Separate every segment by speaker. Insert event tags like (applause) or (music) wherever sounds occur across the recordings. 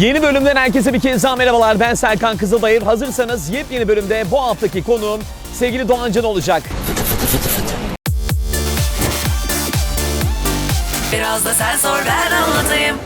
Speaker 1: Yeni bölümden herkese bir kez daha merhabalar. Ben Serkan Kızılbayır. Hazırsanız yepyeni bölümde bu haftaki konuğum sevgili Doğan Can olacak.
Speaker 2: Biraz da sen sor ben anlatayım.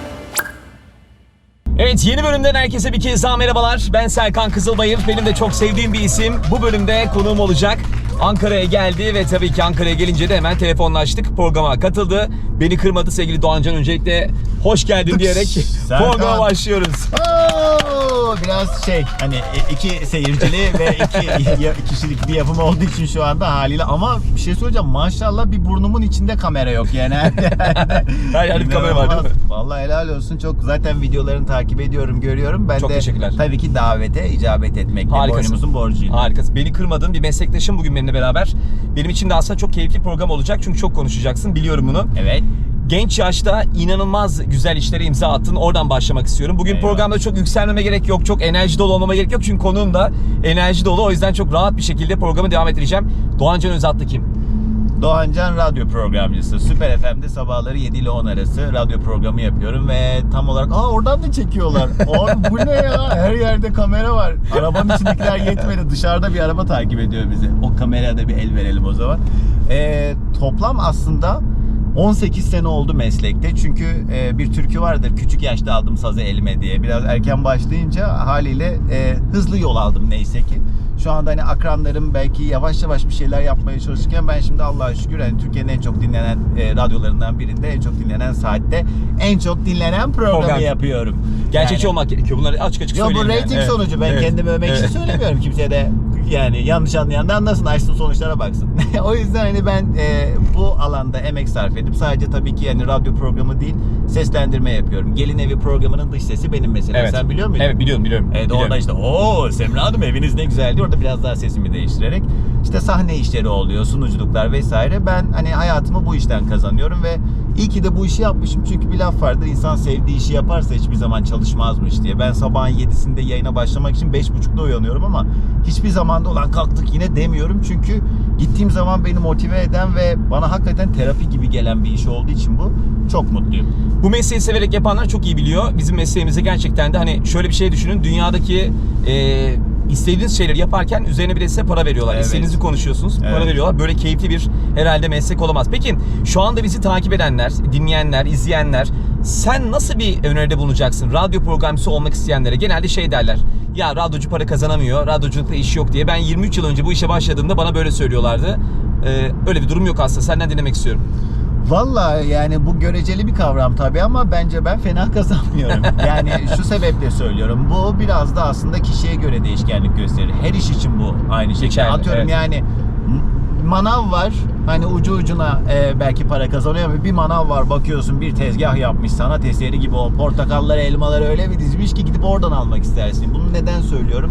Speaker 1: Evet yeni bölümden herkese bir kez daha merhabalar. Ben Serkan Kızılbayır. Benim de çok sevdiğim bir isim. Bu bölümde konuğum olacak. Ankara'ya geldi ve tabii ki Ankara'ya gelince de hemen telefonlaştık. Programa katıldı. Beni kırmadı sevgili Doğan Can. Öncelikle hoş geldin diyerek (laughs)
Speaker 3: Serkan.
Speaker 1: programa başlıyoruz.
Speaker 3: Oo, biraz şey hani iki seyircili (laughs) ve iki kişilik bir yapım olduğu için şu anda haliyle ama bir şey söyleyeceğim maşallah bir burnumun içinde kamera yok yani. (laughs)
Speaker 1: Her yerde kamera var değil mi?
Speaker 3: Vallahi helal olsun çok zaten videolarını takip ediyorum görüyorum. Ben
Speaker 1: Çok
Speaker 3: de
Speaker 1: teşekkürler.
Speaker 3: tabii ki davete icabet etmek
Speaker 1: Harikasın.
Speaker 3: boynumuzun borcuydu.
Speaker 1: Harikasın. Beni kırmadın bir meslektaşım bugün benimle beraber. Benim için de aslında çok keyifli program olacak çünkü çok konuşacaksın biliyorum bunu.
Speaker 3: Evet.
Speaker 1: Genç yaşta inanılmaz güzel işlere imza attın. Oradan başlamak istiyorum. Bugün
Speaker 3: Eyvallah.
Speaker 1: programda çok yükselmeme gerek yok. Çok enerji dolu olmama gerek yok. Çünkü konuğum da enerji dolu. O yüzden çok rahat bir şekilde programı devam ettireceğim. Doğan Can Özatlı kim?
Speaker 3: Doğancan radyo programcısı. Süper FM'de sabahları 7 ile 10 arası radyo programı yapıyorum ve tam olarak aa oradan da çekiyorlar. (laughs) Abi bu ne ya? Her yerde kamera var. Arabanın içindekiler (laughs) yetmedi. Dışarıda bir araba takip ediyor bizi. O kameraya da bir el verelim o zaman. Ee, toplam aslında 18 sene oldu meslekte. Çünkü e, bir türkü vardır. Küçük yaşta aldım sazı elime diye. Biraz erken başlayınca haliyle e, hızlı yol aldım neyse ki. Şu anda hani akranlarım belki yavaş yavaş bir şeyler yapmaya çalışırken ben şimdi Allah'a şükür hani Türkiye'nin en çok dinlenen e, radyolarından birinde en çok dinlenen saatte en çok dinlenen programı
Speaker 1: Program.
Speaker 3: yapıyorum.
Speaker 1: Gerçekçi
Speaker 3: Yani-
Speaker 1: olmak gerekiyor. Bunları açık açık
Speaker 3: Yo bu
Speaker 1: söyleyeyim.
Speaker 3: rating
Speaker 1: yani.
Speaker 3: Sonucu ben
Speaker 1: Evet.
Speaker 3: kendimi övmek için
Speaker 1: Evet.
Speaker 3: söylemiyorum kimseye de yani yanlış anlayan da anlasın açsın sonuçlara baksın. (laughs) o yüzden hani ben e, bu alanda emek sarf edip sadece tabii ki yani radyo programı değil seslendirme yapıyorum. Gelin evi programının dış sesi benim mesela.
Speaker 1: Evet.
Speaker 3: Sen biliyor muydun?
Speaker 1: Evet biliyorum biliyorum.
Speaker 3: Evet
Speaker 1: biliyorum.
Speaker 3: orada işte o Semra Hanım eviniz ne güzeldi. Orada biraz daha sesimi değiştirerek işte sahne işleri oluyor, sunuculuklar vesaire. Ben hani hayatımı bu işten kazanıyorum ve iyi ki de bu işi yapmışım. Çünkü bir laf vardır insan sevdiği işi yaparsa hiçbir zaman çalışmazmış diye. Ben sabahın 7'sinde yayına başlamak için 5.30'da uyanıyorum ama hiçbir zamanda olan kalktık yine demiyorum. Çünkü gittiğim zaman beni motive eden ve bana hakikaten terapi gibi gelen bir iş olduğu için bu çok mutluyum.
Speaker 1: Bu mesleği severek yapanlar çok iyi biliyor. Bizim mesleğimizi gerçekten de hani şöyle bir şey düşünün. Dünyadaki e, istediğiniz şeyleri yaparken üzerine bir de size para veriyorlar.
Speaker 3: Evet.
Speaker 1: İstediğinizi konuşuyorsunuz. Para
Speaker 3: Evet.
Speaker 1: veriyorlar. Böyle keyifli bir herhalde meslek olamaz. Peki şu anda bizi takip edenler, dinleyenler, izleyenler sen nasıl bir öneride bulunacaksın? Radyo programcısı olmak isteyenlere genelde şey derler. Ya radyocu para kazanamıyor, radyoculukta iş yok diye. Ben 23 yıl önce bu işe başladığımda bana böyle söylüyorlardı. Ee, öyle bir durum yok aslında. Senden dinlemek istiyorum.
Speaker 3: Vallahi yani bu göreceli bir kavram tabii ama bence ben fena (laughs) kazanmıyorum. Yani şu sebeple söylüyorum. Bu biraz da aslında kişiye göre değişkenlik gösterir. Her iş için bu aynı şekilde.
Speaker 1: Geçerli,
Speaker 3: Atıyorum
Speaker 1: evet.
Speaker 3: yani manav var. Hani ucu ucuna e, belki para kazanıyor ama bir manav var bakıyorsun bir tezgah yapmış sanat eseri gibi o portakalları elmaları öyle bir dizmiş ki gidip oradan almak istersin. Bunu neden söylüyorum?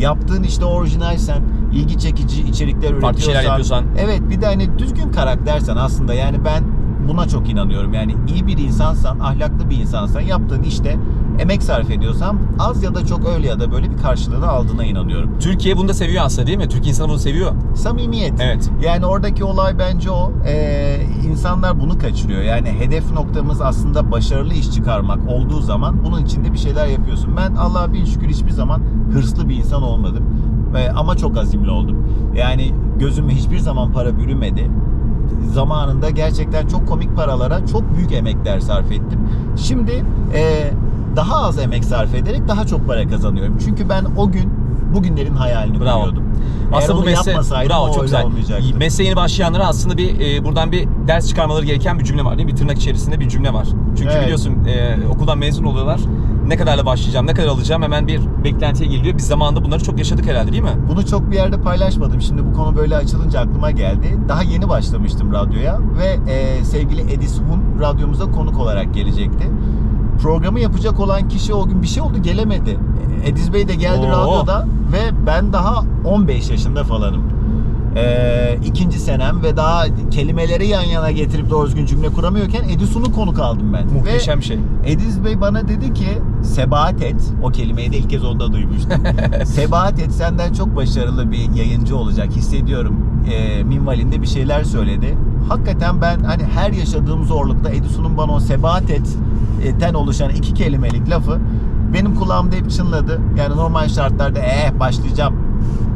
Speaker 3: Yaptığın işte orijinalsen, ilgi çekici içerikler üretiyorsan,
Speaker 1: Farklı şeyler yapıyorsan.
Speaker 3: Evet bir de hani düzgün karaktersen aslında yani ben buna çok inanıyorum. Yani iyi bir insansan, ahlaklı bir insansan yaptığın işte emek sarf ediyorsan az ya da çok öyle ya da böyle bir karşılığını aldığına inanıyorum.
Speaker 1: Türkiye bunu da seviyor aslında değil mi? Türk insanı bunu seviyor.
Speaker 3: Samimiyet.
Speaker 1: Evet.
Speaker 3: Yani oradaki olay bence o. Ee, insanlar bunu kaçırıyor. Yani hedef noktamız aslında başarılı iş çıkarmak olduğu zaman bunun içinde bir şeyler yapıyorsun. Ben Allah'a bin şükür hiçbir zaman hırslı bir insan olmadım. Ve, ama çok azimli oldum. Yani gözüme hiçbir zaman para bürümedi. Zamanında gerçekten çok komik paralara çok büyük emekler sarf ettim. Şimdi e, daha az emek sarf ederek daha çok para kazanıyorum. Çünkü ben o gün bugünlerin hayalini
Speaker 1: Bravo.
Speaker 3: kuruyordum.
Speaker 1: Aslında
Speaker 3: Eğer
Speaker 1: bu
Speaker 3: onu
Speaker 1: mesle bravo çok güzel.
Speaker 3: olmayacaktı.
Speaker 1: Mesleğe yeni başlayanlara aslında bir e, buradan bir ders çıkarmaları gereken bir cümle var değil mi? Bir tırnak içerisinde bir cümle var. Çünkü
Speaker 3: Evet.
Speaker 1: biliyorsun e, okuldan mezun oluyorlar. Ne kadarla başlayacağım, ne kadar alacağım hemen bir beklentiye geliyor. Biz zamanında bunları çok yaşadık herhalde değil mi?
Speaker 3: Bunu çok bir yerde paylaşmadım. Şimdi bu konu böyle açılınca aklıma geldi. Daha yeni başlamıştım radyoya ve e, sevgili Edis Hun radyomuza konuk olarak gelecekti. Programı yapacak olan kişi o gün bir şey oldu gelemedi. Ediz Bey de geldi
Speaker 1: Oo.
Speaker 3: radyoda ve ben daha 15 yaşında falanım. E, ikinci senem ve daha kelimeleri yan yana getirip doğru düzgün cümle kuramıyorken Edis Hun'u konuk aldım ben.
Speaker 1: Muhteşem
Speaker 3: Ve
Speaker 1: şey.
Speaker 3: Ediz Bey bana dedi ki sebahat et. O kelimeyi de ilk kez onda duymuştum. (laughs) sebahat et senden çok başarılı bir yayıncı olacak hissediyorum. E, minvalinde bir şeyler söyledi. Hakikaten ben hani her yaşadığım zorlukta Edison'un bana o sebahat et ten oluşan iki kelimelik lafı benim kulağımda hep çınladı. Yani normal şartlarda eh başlayacağım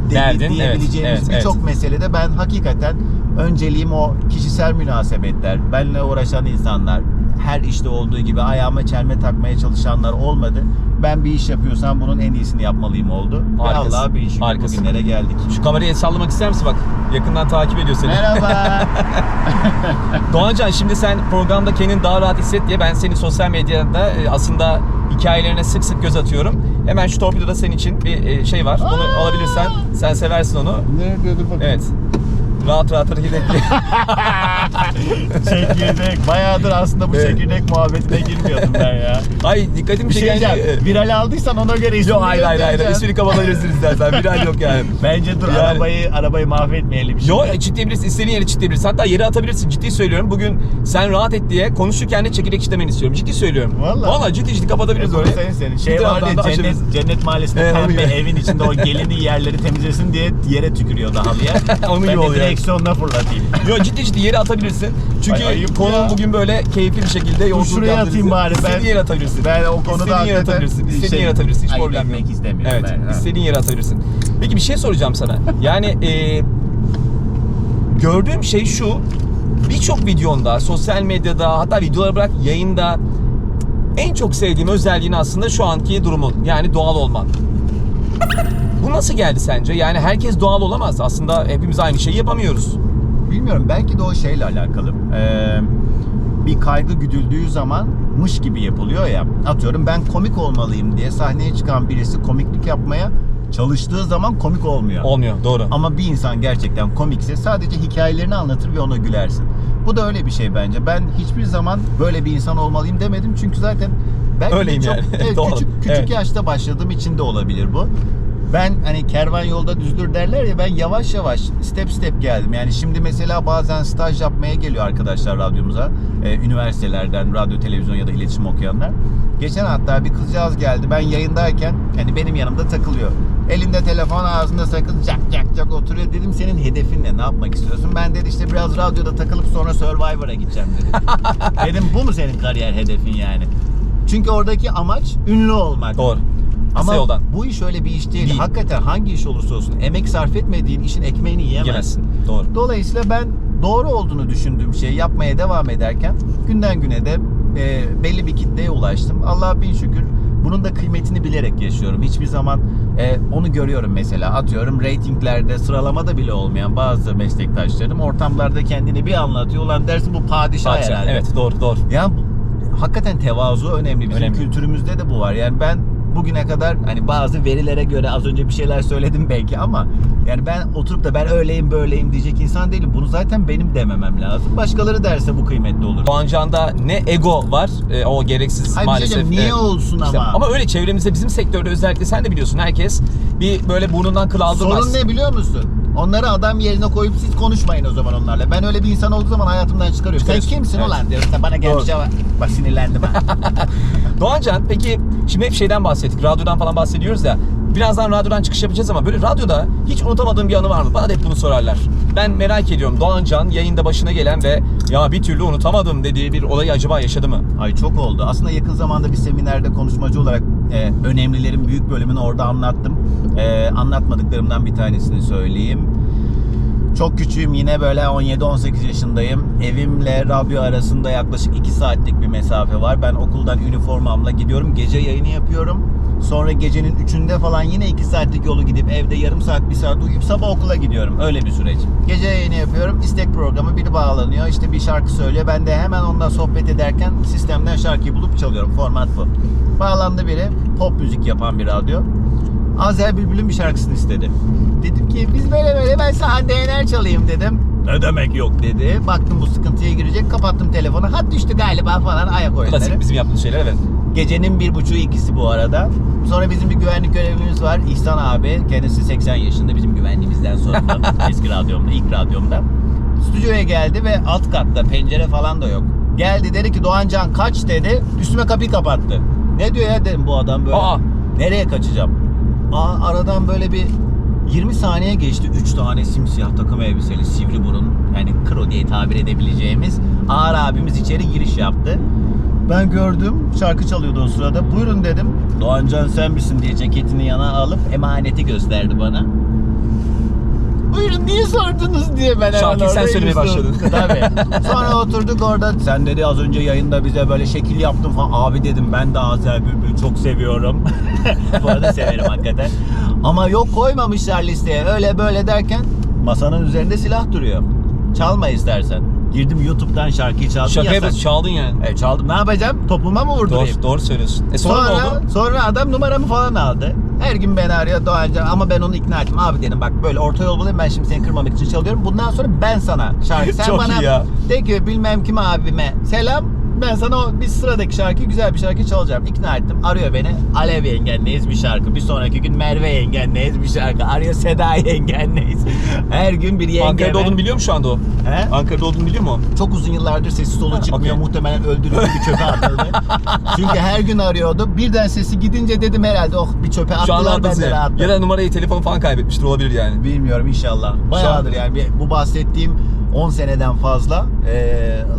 Speaker 3: dedi,
Speaker 1: Derdin, evet,
Speaker 3: diyebileceğimiz
Speaker 1: evet,
Speaker 3: birçok
Speaker 1: evet.
Speaker 3: meselede ben hakikaten önceliğim o kişisel münasebetler, benimle uğraşan insanlar, her işte olduğu gibi ayağıma çelme takmaya çalışanlar olmadı. Ben bir iş yapıyorsam bunun en iyisini yapmalıyım oldu.
Speaker 1: Harikasın,
Speaker 3: Ve Allah'a bir şükür
Speaker 1: harikasın.
Speaker 3: bugünlere geldik.
Speaker 1: Şu kamerayı el sallamak ister misin bak? Yakından takip ediyor seni.
Speaker 3: Merhaba. (laughs)
Speaker 1: Doğancan şimdi sen programda kendini daha rahat hisset diye ben seni sosyal medyada e, aslında hikayelerine sık sık göz atıyorum. Hemen şu torpidoda senin için bir e, şey var. Onu alabilirsen sen seversin onu.
Speaker 3: ne diyorduk bakayım?
Speaker 1: Evet. Rahat rahat hareket et. (laughs)
Speaker 3: Çekirdek. Bayağıdır aslında bu
Speaker 1: Evet.
Speaker 3: çekirdek muhabbetine girmiyordum ben ya.
Speaker 1: Ay dikkatimi
Speaker 3: Bir şey
Speaker 1: çeken...
Speaker 3: diyeceğim.
Speaker 1: e,
Speaker 3: Viral aldıysan ona göre isim
Speaker 1: Yok hayır hayır hayır.
Speaker 3: göstereceksin.
Speaker 1: İsmini kapatabilirsiniz zaten. Bir hal yok yani. (laughs)
Speaker 3: Bence dur
Speaker 1: Yani-
Speaker 3: arabayı arabayı mahvetmeyelim şimdi.
Speaker 1: Yo çitleyebilirsin. istediğin yere çitleyebilirsin. Hatta yere atabilirsin. Ciddi söylüyorum. Bugün sen rahat et diye konuşurken de çekirdek çitlemeni istiyorum. Ciddi söylüyorum.
Speaker 3: Vallahi.
Speaker 1: Vallahi ciddi ciddi
Speaker 3: E,
Speaker 1: kapatabiliriz
Speaker 3: bunu
Speaker 1: orayı.
Speaker 3: senin senin. Şey
Speaker 1: Bir taraftan
Speaker 3: ya
Speaker 1: da
Speaker 3: cennet,
Speaker 1: açabiliriz.
Speaker 3: cennet mahallesinde (laughs)
Speaker 1: Evet, onu
Speaker 3: pembe
Speaker 1: gibi.
Speaker 3: evin içinde o gelini yerleri temizlesin diye yere tükürüyordu halıya.
Speaker 1: Onun
Speaker 3: ben
Speaker 1: gibi
Speaker 3: de
Speaker 1: oluyor.
Speaker 3: Direksiyonla fırlatayım.
Speaker 1: Yo ciddi ciddi yere atabilirsin. Çünkü
Speaker 3: Ay, ayıp
Speaker 1: konum
Speaker 3: ya.
Speaker 1: bugün böyle keyifli bir şekilde yolculuk
Speaker 3: şuraya atayım bari, ben-
Speaker 1: İstediğin yere atabilirsin.
Speaker 3: Ben o konuda
Speaker 1: İstediğin yere
Speaker 3: hakikaten
Speaker 1: atabilirsin. İstediğin
Speaker 3: şey,
Speaker 1: yere atabilirsin. Hiç
Speaker 3: ayıp
Speaker 1: problem yok.
Speaker 3: etmek istemiyorum
Speaker 1: Evet.
Speaker 3: ben, ha.
Speaker 1: istediğin yere atabilirsin. Peki bir şey soracağım sana. (laughs) Yani e, gördüğüm şey şu. Birçok videonda, sosyal medyada, hatta videoları bırak yayında en çok sevdiğim özelliğin aslında şu anki durumun. Yani doğal olman. Bu nasıl geldi sence? Yani herkes doğal olamaz. Aslında hepimiz aynı şeyi yapamıyoruz.
Speaker 3: Bilmiyorum belki de o şeyle alakalı. Ee, bir kaygı güdüldüğü zaman mış gibi yapılıyor ya. Atıyorum ben komik olmalıyım diye sahneye çıkan birisi komiklik yapmaya çalıştığı zaman komik olmuyor.
Speaker 1: Olmuyor. Doğru.
Speaker 3: Ama bir insan gerçekten komikse sadece hikayelerini anlatır ve ona gülersin. Bu da öyle bir şey bence. Ben hiçbir zaman böyle bir insan olmalıyım demedim. Çünkü zaten belki
Speaker 1: Öyleyim
Speaker 3: çok
Speaker 1: yani.
Speaker 3: evet, (laughs)
Speaker 1: Doğal.
Speaker 3: küçük, küçük
Speaker 1: Evet.
Speaker 3: yaşta başladığım için de olabilir bu. Ben hani kervan yolda düzdür derler ya ben yavaş yavaş step step geldim. Yani şimdi mesela bazen staj yapmaya geliyor arkadaşlar radyomuza. Ee, üniversitelerden radyo, televizyon ya da iletişim okuyanlar. Geçen hatta bir kızcağız geldi. Ben yayındayken hani benim yanımda takılıyor. Elinde telefon ağzında sakız cak cak cak oturuyor. Dedim senin hedefin ne? Ne yapmak istiyorsun? Ben dedi işte biraz radyoda takılıp sonra Survivor'a gideceğim dedi. (laughs) Dedim bu mu senin kariyer hedefin yani? Çünkü oradaki amaç ünlü olmak.
Speaker 1: Doğru. Kısa
Speaker 3: Ama
Speaker 1: yoldan.
Speaker 3: bu iş öyle bir iş değil.
Speaker 1: Değil.
Speaker 3: Hakikaten hangi iş olursa olsun emek sarf etmediğin işin ekmeğini yiyemezsin.
Speaker 1: Yemezsin. Doğru.
Speaker 3: Dolayısıyla ben doğru olduğunu düşündüğüm şeyi yapmaya devam ederken günden güne de e, belli bir kitleye ulaştım. Allah'a bin şükür bunun da kıymetini bilerek yaşıyorum. Hiçbir zaman e, onu görüyorum mesela. Atıyorum reytinglerde sıralamada bile olmayan bazı meslektaşlarım ortamlarda kendini bir anlatıyor. Ulan dersin bu padişah,
Speaker 1: Padişah.
Speaker 3: herhalde.
Speaker 1: Evet doğru doğru.
Speaker 3: Ya bu- hakikaten tevazu önemli. Bizim
Speaker 1: Önemli.
Speaker 3: kültürümüzde de bu var. Yani ben bugüne kadar hani bazı verilere göre az önce bir şeyler söyledim belki ama yani ben oturup da ben öyleyim böyleyim diyecek insan değilim. Bunu zaten benim dememem lazım. Başkaları derse bu kıymetli olur.
Speaker 1: Doğancan'da ne ego var e, o gereksiz
Speaker 3: Hayır, şey
Speaker 1: maalesef.
Speaker 3: diyeceğim, niye
Speaker 1: Evet.
Speaker 3: olsun
Speaker 1: İşte
Speaker 3: ama?
Speaker 1: ama öyle çevremizde bizim sektörde özellikle sen de biliyorsun herkes bir böyle burnundan kıl aldırmaz.
Speaker 3: Sorun ne biliyor musun? Onları adam yerine koyup siz konuşmayın o zaman onlarla. Ben öyle bir insan olduğu zaman hayatımdan çıkarıyorum. Sen
Speaker 1: Çıkarıyorsun.
Speaker 3: kimsin
Speaker 1: Evet.
Speaker 3: ulan diyorum. Sen bana gelmiş
Speaker 1: Doğru.
Speaker 3: ama bak sinirlendim ha. (laughs)
Speaker 1: Doğancan peki şimdi hep şeyden bahsettik. Radyodan falan bahsediyoruz ya. Birazdan radyodan çıkış yapacağız ama böyle radyoda hiç unutamadığın bir anı var mı? Bana da hep bunu sorarlar. Ben merak ediyorum. Doğancan yayında başına gelen ve ya bir türlü unutamadım dediği bir olayı acaba yaşadı mı?
Speaker 3: Ay çok oldu. Aslında yakın zamanda bir seminerde konuşmacı olarak e, önemlilerin büyük bölümünü orada anlattım. E, anlatmadıklarımdan bir tanesini söyleyeyim. Çok küçüğüm yine böyle 17-18 yaşındayım. Evimle radyo arasında yaklaşık 2 saatlik bir mesafe var. Ben okuldan üniformamla gidiyorum. Gece yayını yapıyorum. Sonra gecenin 3'ünde falan yine 2 saatlik yolu gidip evde yarım saat bir saat uyuyup sabah okula gidiyorum. Öyle bir süreç. Gece yayını yapıyorum. İstek programı biri bağlanıyor. İşte bir şarkı söylüyor. Ben de hemen onunla sohbet ederken sistemden şarkıyı bulup çalıyorum. Format bu. Bağlandı biri. Pop müzik yapan bir radyo. Azer Bülbül'ün bir şarkısını istedi. Dedim ki biz böyle böyle ben sana Yener çalayım dedim. Ne demek yok dedi. Baktım bu sıkıntıya girecek. Kapattım telefonu. Hat düştü galiba falan ayak oyunları.
Speaker 1: Klasik bizim yaptığımız şeyler evet.
Speaker 3: Gecenin bir buçuğu ikisi bu arada. Sonra bizim bir güvenlik görevlimiz var. İhsan abi. Kendisi 80 yaşında bizim güvenliğimizden sorumlu. (laughs) Eski radyomda, ilk radyomda. Stüdyoya geldi ve alt katta pencere falan da yok. Geldi dedi ki Doğancan kaç dedi. Üstüme kapıyı kapattı. Ne diyor ya dedim bu adam böyle.
Speaker 1: Aa.
Speaker 3: Nereye kaçacağım? Aradan böyle bir 20 saniye geçti. 3 tane simsiyah takım elbiseli sivri burun yani kro diye tabir edebileceğimiz ağır abimiz içeri giriş yaptı. Ben gördüm şarkı çalıyordu o sırada. Buyurun dedim. Doğancan sen misin diye ceketini yana alıp emaneti gösterdi bana. Niye sordunuz diye ben hemen
Speaker 1: Şarkıyı sen
Speaker 3: orada
Speaker 1: söylemeye
Speaker 3: yüzdüm.
Speaker 1: başladın. (laughs)
Speaker 3: Tabii. Sonra oturduk orada. Sen dedi az önce yayında bize böyle şekil yaptın falan. Abi dedim ben de Azer Bülbül çok seviyorum. (laughs) Bu arada severim hakikaten. Ama yok koymamışlar listeye. Öyle böyle derken masanın üzerinde silah duruyor. Çalma istersen. Girdim YouTube'dan şarkıyı çaldım.
Speaker 1: Şaka
Speaker 3: yasak.
Speaker 1: yapıyorsun çaldın yani.
Speaker 3: E, çaldım. Ne yapacağım? Topluma mı vurdurayım?
Speaker 1: Doğru, doğru söylüyorsun. E sonra,
Speaker 3: Sonra,
Speaker 1: ne oldu?
Speaker 3: sonra adam numaramı falan aldı. Her gün beni arıyor Doğancan ama ben onu ikna ettim. Abi dedim bak böyle orta yol bulayım ben şimdi seni kırmamak için çalıyorum. Bundan sonra ben sana şarkı. (laughs) Sen
Speaker 1: Çok
Speaker 3: bana
Speaker 1: iyi ya.
Speaker 3: de ki bilmem kim abime selam. Ben sana o bir sıradaki şarkı güzel bir şarkı çalacağım. İkna ettim. Arıyor beni. Alev yengenleyiz bir şarkı. Bir sonraki gün Merve yengenleyiz bir şarkı. Arıyor Seda yengenleyiz. Her gün bir yengeme.
Speaker 1: Ankara'da olduğunu biliyor mu şu anda o?
Speaker 3: He?
Speaker 1: Ankara'da olduğunu biliyor mu?
Speaker 3: Çok uzun yıllardır sesi solu çıkmıyor. Muhtemelen öldürüldü bir çöpe atıldı. (laughs) Çünkü her gün arıyordu. Birden sesi gidince dedim herhalde oh bir çöpe attılar ben de rahatladım.
Speaker 1: Ya da numarayı telefonu falan kaybetmiştir olabilir yani.
Speaker 3: Bilmiyorum inşallah. Bayağıdır yani bu bahsettiğim 10 seneden fazla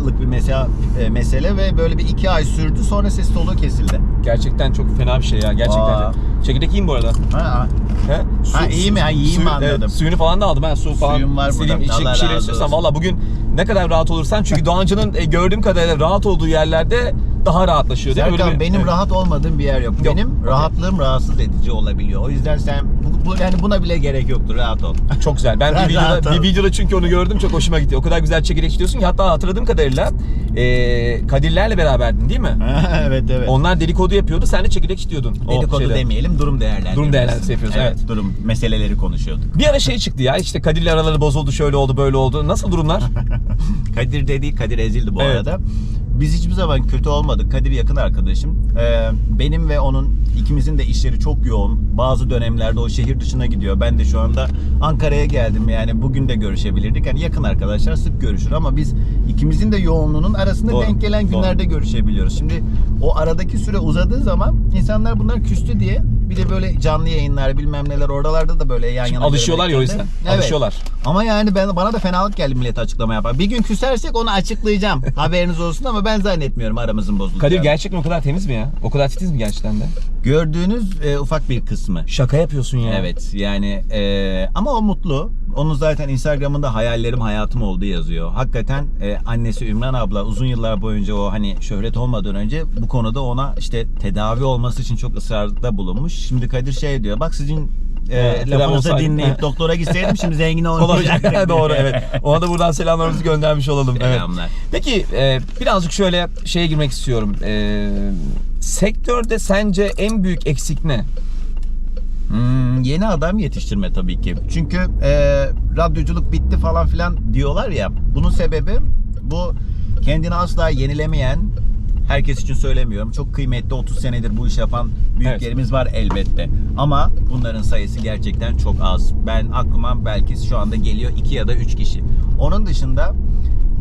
Speaker 3: lık bir mesela mesele ve böyle bir iki ay sürdü sonra ses soluğu kesildi.
Speaker 1: Gerçekten çok fena bir şey ya gerçekten.
Speaker 3: Aa.
Speaker 1: de. Çekirdek yiyeyim bu arada.
Speaker 3: Ha,
Speaker 1: He?
Speaker 3: Ha, iyi mi? Ha, yiyeyim mi anladım.
Speaker 1: Evet, suyunu falan da aldım ben su falan.
Speaker 3: Suyum var
Speaker 1: İstediğim
Speaker 3: burada.
Speaker 1: içecek bir şeyler istiyorsan valla bugün ne kadar rahat olursan çünkü (laughs) Doğancı'nın e, gördüğüm kadarıyla rahat olduğu yerlerde daha rahatlaşıyor değil mi?
Speaker 3: Serkan
Speaker 1: Öyle bir-
Speaker 3: benim
Speaker 1: Evet.
Speaker 3: rahat olmadığım bir yer yok.
Speaker 1: Yok,
Speaker 3: Benim
Speaker 1: okey.
Speaker 3: rahatlığım rahatsız edici olabiliyor. O yüzden sen bu, yani buna bile gerek yoktur. Rahat ol.
Speaker 1: Çok güzel. Ben bir videoda, bir videoda çünkü onu gördüm çok hoşuma gitti. O kadar güzel çekirdek içiyorsun ki hatta hatırladığım kadarıyla e, Kadirlerle beraberdin değil mi? (laughs)
Speaker 3: evet evet.
Speaker 1: Onlar dedikodu yapıyordu sen de çekirdek içiyordun. o
Speaker 3: Dedikodu
Speaker 1: şeyde.
Speaker 3: demeyelim, durum değerlendirmesi.
Speaker 1: Durum değerlendirmesi yapıyoruz, evet.
Speaker 3: Durum meseleleri konuşuyorduk.
Speaker 1: Bir ara şey çıktı ya işte Kadir'le araları bozuldu şöyle oldu böyle oldu. Nasıl durumlar? (laughs)
Speaker 3: Kadir dedi, Kadir ezildi bu
Speaker 1: Evet.
Speaker 3: arada. Biz hiçbir zaman kötü olmadık. Kadir yakın arkadaşım. Ee, benim ve onun ikimizin de işleri çok yoğun. Bazı dönemlerde o şehir dışına gidiyor. Ben de şu anda Ankara'ya geldim. Yani bugün de görüşebilirdik. Yani yakın arkadaşlar sık görüşür ama biz ikimizin de yoğunluğunun arasında
Speaker 1: Doğru,
Speaker 3: denk gelen
Speaker 1: doğru.
Speaker 3: günlerde görüşebiliyoruz. Şimdi o aradaki süre uzadığı zaman insanlar bunlar küstü diye bir de böyle canlı yayınlar bilmem neler oralarda da böyle yan yana
Speaker 1: Alışıyorlar ya o yüzden.
Speaker 3: de- Evet.
Speaker 1: Alışıyorlar.
Speaker 3: Ama yani ben bana da fenalık geldi millet açıklama yapar. Bir gün küsersek onu açıklayacağım. (laughs) Haberiniz olsun ama ben zannetmiyorum aramızın bozulacağını.
Speaker 1: Kadir gerçekten o kadar temiz mi ya? O kadar titiz mi gerçekten de?
Speaker 3: Gördüğünüz e, ufak bir kısmı.
Speaker 1: Şaka yapıyorsun ya.
Speaker 3: Evet yani e, ama o mutlu. Onun zaten Instagram'ında hayallerim hayatım oldu yazıyor. Hakikaten e, annesi Ümran abla uzun yıllar boyunca o hani şöhret olmadan önce bu konuda ona işte tedavi olması için çok ısrarda bulunmuş. Şimdi Kadir şey diyor bak sizin e,
Speaker 1: Evet,
Speaker 3: lafınızı dinleyip (laughs) doktora gitseydim şimdi zengin (laughs) olmayacaktım.
Speaker 1: Olacak. (laughs) Doğru evet. Ona da buradan selamlarımızı göndermiş olalım. Evet.
Speaker 3: Selamlar.
Speaker 1: Peki e, birazcık şöyle şeye girmek istiyorum. E, sektörde sence en büyük eksik ne?
Speaker 3: Hmm, yeni adam yetiştirme tabii ki. Çünkü e, radyoculuk bitti falan filan diyorlar ya. Bunun sebebi bu kendini asla yenilemeyen herkes için söylemiyorum. Çok kıymetli 30 senedir bu iş yapan büyüklerimiz var elbette. Ama bunların sayısı gerçekten çok az. Ben aklıma belki şu anda geliyor 2 ya da 3 kişi. Onun dışında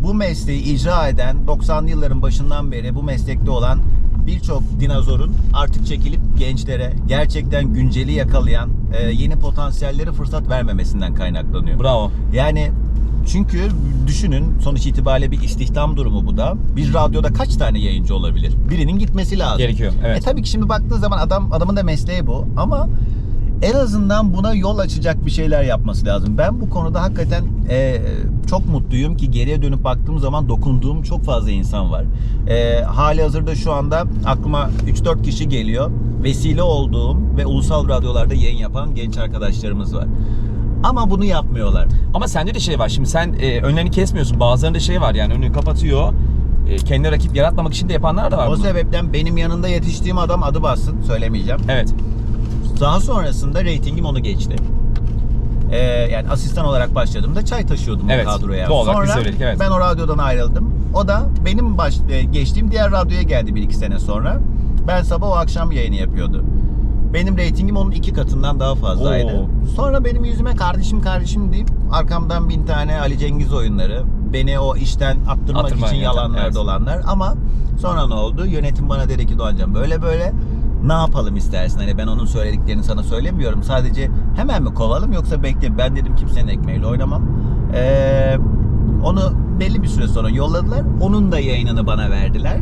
Speaker 3: bu mesleği icra eden 90'lı yılların başından beri bu meslekte olan birçok dinozorun artık çekilip gençlere gerçekten günceli yakalayan e, yeni potansiyelleri fırsat vermemesinden kaynaklanıyor.
Speaker 1: Bravo.
Speaker 3: Yani çünkü düşünün sonuç itibariyle bir istihdam durumu bu da. Bir radyoda kaç tane yayıncı olabilir? Birinin gitmesi lazım.
Speaker 1: Gerekiyor, evet.
Speaker 3: E tabii ki şimdi baktığın zaman adam adamın da mesleği bu ama en azından buna yol açacak bir şeyler yapması lazım. Ben bu konuda hakikaten e, çok mutluyum ki geriye dönüp baktığım zaman dokunduğum çok fazla insan var. E, hali hazırda şu anda aklıma 3-4 kişi geliyor. Vesile olduğum ve ulusal radyolarda yayın yapan genç arkadaşlarımız var. Ama bunu yapmıyorlar.
Speaker 1: Ama sende de şey var. Şimdi sen e, önlerini kesmiyorsun. Bazılarında şey var yani önünü kapatıyor. E, kendine rakip yaratmamak için de yapanlar da var.
Speaker 3: O
Speaker 1: bunu.
Speaker 3: sebepten benim yanında yetiştiğim adam adı bassın söylemeyeceğim.
Speaker 1: Evet.
Speaker 3: Daha sonrasında reytingim onu geçti. Ee, yani asistan olarak başladığımda çay taşıyordum
Speaker 1: Evet,
Speaker 3: o kadroya.
Speaker 1: doğal olarak biz
Speaker 3: Sonra
Speaker 1: öyleydik, evet.
Speaker 3: ben o radyodan ayrıldım. O da benim baş, e, geçtiğim diğer radyoya geldi bir iki sene sonra. Ben sabah o akşam yayını yapıyordu. Benim reytingim onun iki katından daha fazlaydı.
Speaker 1: Oo.
Speaker 3: Sonra benim yüzüme kardeşim kardeşim deyip arkamdan bin tane Ali Cengiz oyunları beni o işten attırmak
Speaker 1: Attırmak
Speaker 3: için yalanlar
Speaker 1: evet.
Speaker 3: dolanlar ama sonra ne oldu? Yönetim bana dedi ki Doğancan böyle böyle ne yapalım istersin? Hani ben onun söylediklerini sana söylemiyorum. Sadece hemen mi kovalım yoksa bekle. Ben dedim kimsenin ekmeğiyle oynamam. Ee, onu belli bir süre sonra yolladılar. Onun da yayınını bana verdiler.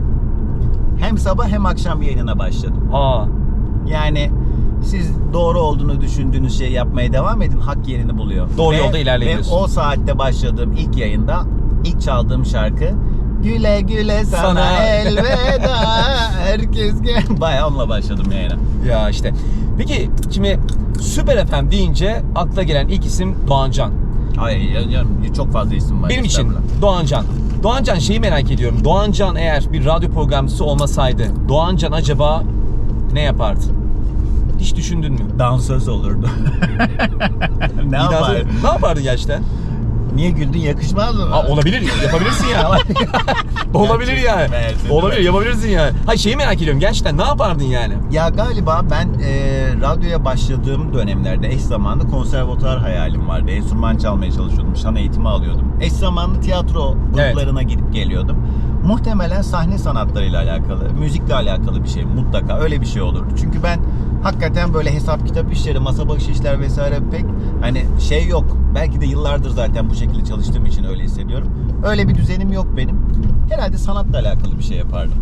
Speaker 3: Hem sabah hem akşam yayınına başladım.
Speaker 1: Aa.
Speaker 3: Yani siz doğru olduğunu düşündüğünüz şeyi yapmaya devam edin. Hak yerini buluyor.
Speaker 1: Doğru yolda ilerleyiyorsun.
Speaker 3: Ve o saatte başladığım ilk yayında ilk çaldığım şarkı Güle güle sana,
Speaker 1: Sana.
Speaker 3: elveda (laughs) herkes gel. Bayağı onunla başladım yayına.
Speaker 1: Ya işte. Peki şimdi Süper FM deyince akla gelen ilk isim Doğancan.
Speaker 3: Hayır ya, ya, çok fazla isim var.
Speaker 1: Benim için. Doğancan. Doğancan şeyi merak ediyorum. Doğancan eğer bir radyo programcısı olmasaydı Doğancan acaba ne yapardı? Hiç düşündün mü?
Speaker 3: Dansöz olurdu. (laughs) ne
Speaker 1: Bir daha
Speaker 3: yapar?
Speaker 1: söyle. Ne yapardın gerçekten?
Speaker 3: Niye güldün yakışmaz mı?
Speaker 1: Ha, olabilir, yapabilirsin ya. (laughs) olabilir yani. Olabilir,
Speaker 3: mi?
Speaker 1: yapabilirsin yani. Hayır şeyi merak ediyorum. Gerçekten ne yapardın yani?
Speaker 3: Ya galiba ben e, radyoya başladığım dönemlerde eş zamanlı konservatuar hayalim vardı. Enstrüman çalmaya çalışıyordum, şan eğitimi alıyordum. Eş zamanlı tiyatro gruplarına gidip geliyordum. Muhtemelen sahne sanatlarıyla alakalı, müzikle alakalı bir şey mutlaka öyle bir şey olurdu. Çünkü ben hakikaten böyle hesap kitap işleri, masa başı işler vesaire pek hani şey yok. Belki de yıllardır zaten bu şekilde çalıştığım için öyle hissediyorum. Öyle bir düzenim yok benim. Herhalde sanatla alakalı bir şey yapardım.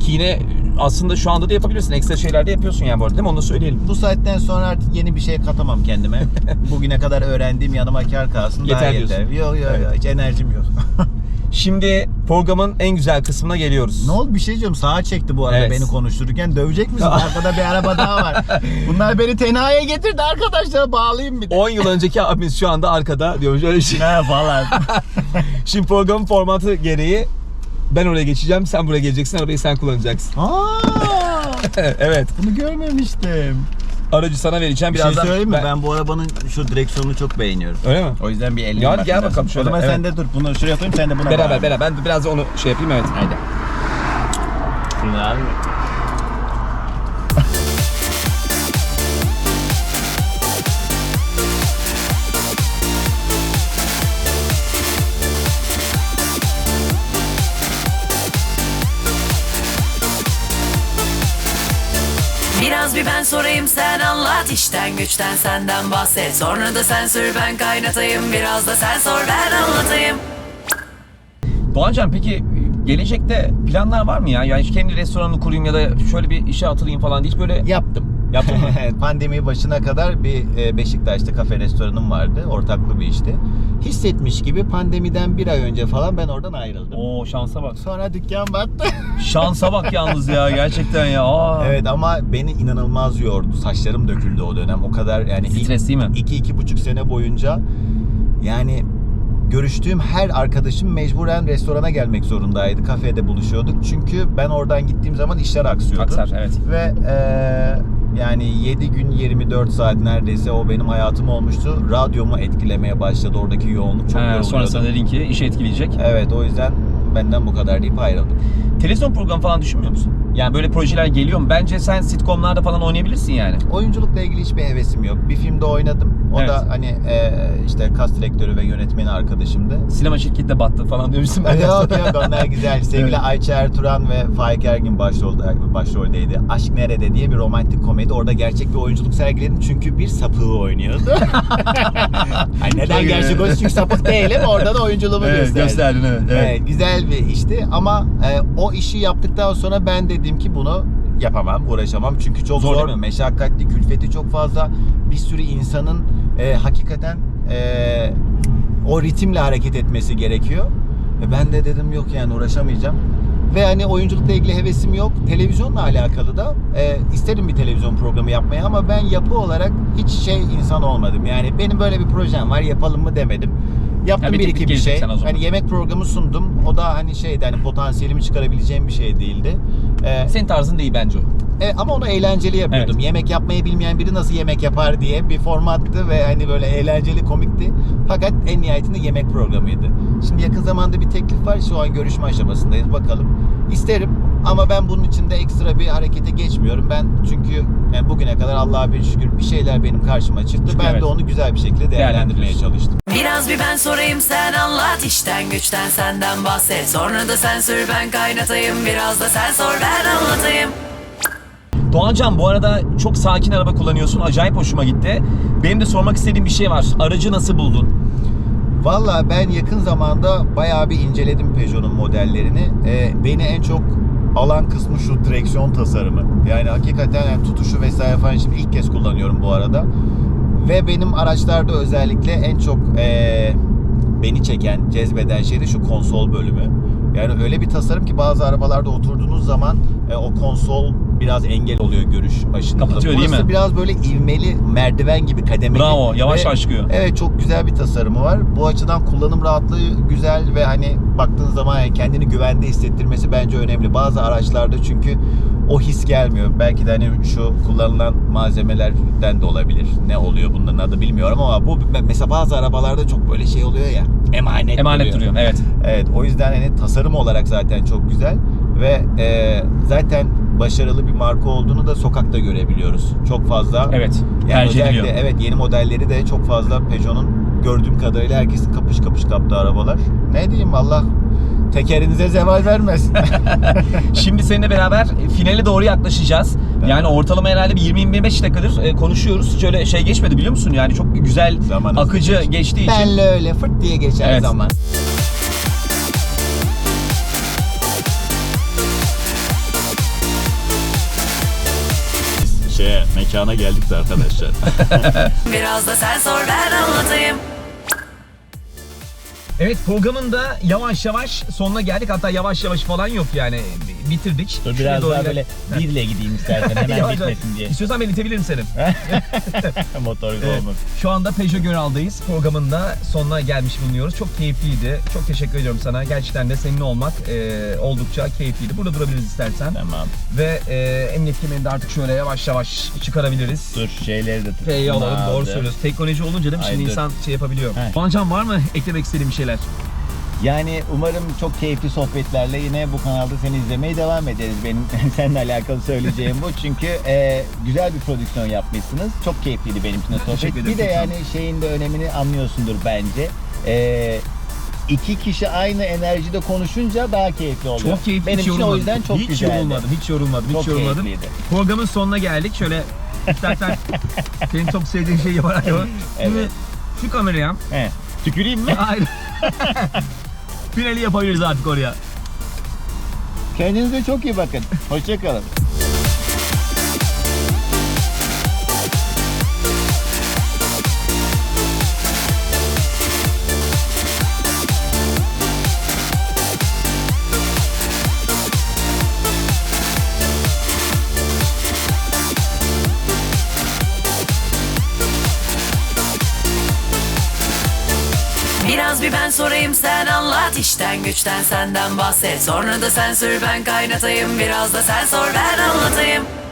Speaker 1: Ki yine aslında şu anda da yapabilirsin. Ekstra şeyler de yapıyorsun yani bu arada değil mi? Onu da söyleyelim.
Speaker 3: Bu saatten sonra artık yeni bir şey katamam kendime. (laughs) Bugüne kadar öğrendiğim yanıma kar kalsın. daha
Speaker 1: Yeter
Speaker 3: yeter.
Speaker 1: diyorsun.
Speaker 3: Yok yok
Speaker 1: Evet.
Speaker 3: yok hiç enerjim yok. (laughs)
Speaker 1: Şimdi programın en güzel kısmına geliyoruz.
Speaker 3: ne oldu bir şey diyorum sağa çekti bu arada
Speaker 1: Evet.
Speaker 3: beni konuştururken dövecek misin? (laughs) Arkada bir araba daha var. Bunlar beni tenhaya getirdi arkadaşlar bağlayayım bir de.
Speaker 1: 10 yıl önceki abimiz şu anda arkada diyormuş öyle bir şey.
Speaker 3: Ne falan. (laughs)
Speaker 1: Şimdi programın formatı gereği ben oraya geçeceğim, sen buraya geleceksin, arabayı sen kullanacaksın.
Speaker 3: Aa, (laughs)
Speaker 1: evet,
Speaker 3: bunu görmemiştim.
Speaker 1: Aracı sana vereceğim.
Speaker 3: Bir şey
Speaker 1: Birazdan
Speaker 3: söyleyeyim mi? Ben... bu arabanın şu direksiyonunu çok beğeniyorum.
Speaker 1: Öyle mi?
Speaker 3: O yüzden bir elini
Speaker 1: Ya hadi gel bakalım
Speaker 3: O
Speaker 1: şöyle,
Speaker 3: zaman
Speaker 1: evet.
Speaker 3: sen de dur. Bunu şuraya koyayım sen de buna
Speaker 1: Beraber beraber. Ben biraz da onu şey yapayım evet.
Speaker 3: Haydi. Şunlar.
Speaker 2: Biraz ben sorayım sen anlat. İşten güçten senden bahset. Sonra da sen sür ben kaynatayım. Biraz da sen sor ben anlatayım.
Speaker 1: Doğancan peki gelecekte planlar var mı ya? Yani kendi restoranımı kurayım ya da şöyle bir işe atılayım falan diye hiç böyle
Speaker 3: Yaptım.
Speaker 1: Yaptın mı? (laughs)
Speaker 3: Pandemi başına kadar bir e, Beşiktaş'ta kafe restoranım vardı. Ortaklı bir işti. Hissetmiş gibi pandemiden bir ay önce falan ben oradan ayrıldım.
Speaker 1: Oo şansa bak.
Speaker 3: Sonra dükkan battı. (laughs)
Speaker 1: Şansa bak yalnız ya gerçekten ya. Aa.
Speaker 3: evet ama beni inanılmaz yordu. Saçlarım döküldü o dönem. O kadar yani
Speaker 1: Stres değil mi?
Speaker 3: iki, iki buçuk sene boyunca yani görüştüğüm her arkadaşım mecburen restorana gelmek zorundaydı. Kafede buluşuyorduk. Çünkü ben oradan gittiğim zaman işler aksıyordu.
Speaker 1: Aksar evet.
Speaker 3: Ve eee, yani 7 gün 24 saat neredeyse o benim hayatım olmuştu. Radyomu etkilemeye başladı oradaki yoğunluk. Çok
Speaker 1: Ha, sonrasında dedin ki işe etkileyecek.
Speaker 3: Evet o yüzden benden bu kadar deyip ayrıldım.
Speaker 1: Televizyon programı falan düşünmüyor musun? Yani böyle projeler geliyor mu? Bence sen sitcomlarda falan oynayabilirsin yani.
Speaker 3: Oyunculukla ilgili hiçbir hevesim yok. Bir filmde oynadım. O
Speaker 1: Evet.
Speaker 3: da hani eee, işte kas direktörü ve yönetmeni arkadaşımdı.
Speaker 1: Sinema şirketi de battı falan diyormuşsun. Ben (laughs)
Speaker 3: yok yok onlar güzel. Sevgili Ayça Ertuğran ve Faik Ergin başrolda, başroldeydi. Aşk Nerede diye bir romantik komedi. Orada gerçek bir oyunculuk sergiledim çünkü bir sapığı oynuyordu. (laughs) Ay neden
Speaker 1: Çok
Speaker 3: gerçek
Speaker 1: iyi.
Speaker 3: oyuncu? Çünkü sapık değilim. Orada da oyunculuğumu
Speaker 1: Evet,
Speaker 3: gösterdim.
Speaker 1: gösterdin, evet, evet.
Speaker 3: Evet, güzel bir işti ama e, o işi yaptıktan sonra ben dedim ki bunu yapamam, uğraşamam. Çünkü çok
Speaker 1: Zor
Speaker 3: zor, meşakkatli, külfeti çok fazla. Bir sürü insanın e, hakikaten e, o ritimle hareket etmesi gerekiyor. Ve ben de dedim yok yani uğraşamayacağım. Ve hani oyunculukla ilgili hevesim yok. Televizyonla alakalı da e, isterim bir televizyon programı yapmayı ama ben yapı olarak hiç şey insan olmadım. Yani benim böyle bir projem var yapalım mı demedim. Yaptım
Speaker 1: Ya bir
Speaker 3: iki bir şey. Hani yemek programı sundum. O da hani şeydi hani potansiyelimi çıkarabileceğim bir şey değildi. E,
Speaker 1: Senin tarzın değil bence o.
Speaker 3: e, ama onu eğlenceli yapıyordum.
Speaker 1: Evet.
Speaker 3: Yemek yapmayı bilmeyen biri nasıl yemek yapar diye bir formattı ve hani böyle eğlenceli komikti. Fakat en nihayetinde yemek programıydı. Şimdi yakın zamanda bir teklif var. Şu an görüşme aşamasındayız. Bakalım. İsterim ama ben bunun için de ekstra bir harekete geçmiyorum. Ben çünkü yani bugüne kadar Allah'a bir şükür bir şeyler benim karşıma çıktı.
Speaker 1: Çıktı,
Speaker 3: ben
Speaker 1: evet.
Speaker 3: de onu güzel bir şekilde değerlendirmeye çalıştım.
Speaker 2: Biraz bir ben sorayım sen anlat işten güçten senden bahset Sonra da sen sür ben kaynatayım Biraz da sen sor ben anlatayım
Speaker 1: Doğancan bu arada çok sakin araba kullanıyorsun. Acayip hoşuma gitti. Benim de sormak istediğim bir şey var. Aracı nasıl buldun?
Speaker 3: Valla ben yakın zamanda bayağı bir inceledim Peugeot'un modellerini. Ee, beni en çok alan kısmı şu direksiyon tasarımı. Yani hakikaten yani tutuşu vesaire falan şimdi ilk kez kullanıyorum bu arada. Ve benim araçlarda özellikle en çok eee, beni çeken, cezbeden şey de şu konsol bölümü. Yani öyle bir tasarım ki bazı arabalarda oturduğunuz zaman e, o konsol biraz engel oluyor görüş aşınızda.
Speaker 1: Kapatıyor değil
Speaker 3: Burası
Speaker 1: mi?
Speaker 3: biraz böyle ivmeli, merdiven gibi kademeli.
Speaker 1: Bravo, yavaş
Speaker 3: Ve-
Speaker 1: yavaş çıkıyor.
Speaker 3: Evet çok güzel bir tasarımı var. Bu açıdan kullanım rahatlığı güzel ve hani baktığın zaman yani kendini güvende hissettirmesi bence önemli. Bazı araçlarda çünkü o his gelmiyor. Belki de hani şu kullanılan malzemelerden de olabilir. Ne oluyor bunların adı bilmiyorum ama bu mesela bazı arabalarda çok böyle şey oluyor ya. Emanet,
Speaker 1: Emanet duruyor. Evet.
Speaker 3: Evet o yüzden hani tasarım olarak zaten çok güzel ve e, zaten başarılı bir marka olduğunu da sokakta görebiliyoruz. Çok fazla.
Speaker 1: Evet.
Speaker 3: Yani özellikle evet yeni modelleri de çok fazla Peugeot'un gördüğüm kadarıyla herkesin kapış kapış kaptığı arabalar. Ne diyeyim Allah tekerinize zeval vermesin. (laughs) (laughs)
Speaker 1: Şimdi seninle beraber finale doğru yaklaşacağız. Yani ortalama herhalde bir 20-25 dakikadır e, konuşuyoruz. Hiç öyle şey geçmedi biliyor musun? Yani çok güzel,
Speaker 3: Zaman hızlı
Speaker 1: akıcı
Speaker 3: geçti.
Speaker 1: geçtiği için.
Speaker 3: Benle öyle fırt diye geçer
Speaker 1: Evet.
Speaker 3: zaman. Şeye, mekana geldik de arkadaşlar. (laughs)
Speaker 2: Biraz da sen sor ben anlatayım
Speaker 1: Evet programın da yavaş yavaş sonuna geldik. Hatta yavaş yavaş falan yok yani. Bitirdik.
Speaker 4: Dur
Speaker 1: Şuraya
Speaker 4: biraz
Speaker 1: doğru
Speaker 4: daha
Speaker 1: gel-
Speaker 4: böyle birle gideyim istersen (laughs) hemen
Speaker 1: Yavaş yavaş.
Speaker 4: bitmesin diye.
Speaker 1: İstiyorsan ben itebilirim seni. (laughs)
Speaker 4: Motorize
Speaker 1: Evet,
Speaker 4: olmasın.
Speaker 1: Şu anda Peugeot Göral'dayız. Programın da sonuna gelmiş bulunuyoruz. Çok keyifliydi. Çok teşekkür ediyorum sana. Gerçekten de seninle olmak e, oldukça keyifliydi. Burada durabiliriz istersen.
Speaker 4: Tamam.
Speaker 1: Ve e, emniyet kemerini de artık şöyle yavaş yavaş çıkarabiliriz.
Speaker 4: Dur şeyleri de
Speaker 1: F'yi alalım doğru
Speaker 4: Aldı.
Speaker 1: söylüyorsun. Teknoloji olunca değil mi? Şimdi
Speaker 4: Ay, dur.
Speaker 1: insan şey yapabiliyor. Doğancan var mı eklemek istediğim bir şeyler?
Speaker 4: Yani umarım çok keyifli sohbetlerle yine bu kanalda seni izlemeye devam ederiz. Benim (laughs) seninle alakalı söyleyeceğim bu. Çünkü e, güzel bir prodüksiyon yapmışsınız. Çok keyifliydi benim için de sohbet. Bir de yani şeyin de önemini anlıyorsundur bence. E, iki kişi aynı enerjide konuşunca daha keyifli oluyor.
Speaker 1: Çok keyifli.
Speaker 4: Benim
Speaker 1: hiç
Speaker 4: için o
Speaker 1: yorulmadım.
Speaker 4: yüzden çok
Speaker 1: hiç
Speaker 4: güzeldi.
Speaker 1: yorulmadım. Hiç yorulmadım. Hiç
Speaker 4: Çok
Speaker 1: yorulmadım.
Speaker 4: keyifliydi.
Speaker 1: Programın sonuna geldik. Şöyle istersen (laughs) senin çok sevdiğin şeyi yaparak yapalım. Şimdi
Speaker 4: Evet.
Speaker 1: şu kameraya
Speaker 4: He. Tüküreyim mi?
Speaker 1: Hayır. (laughs) Finali yapabiliriz artık oraya.
Speaker 4: Kendinize çok iyi bakın. Hoşçakalın.
Speaker 2: Biraz bir ben sorayım sen anlat. İşten güçten senden bahset. Sonra da sen sür ben kaynatayım. Biraz da sen sor ben anlatayım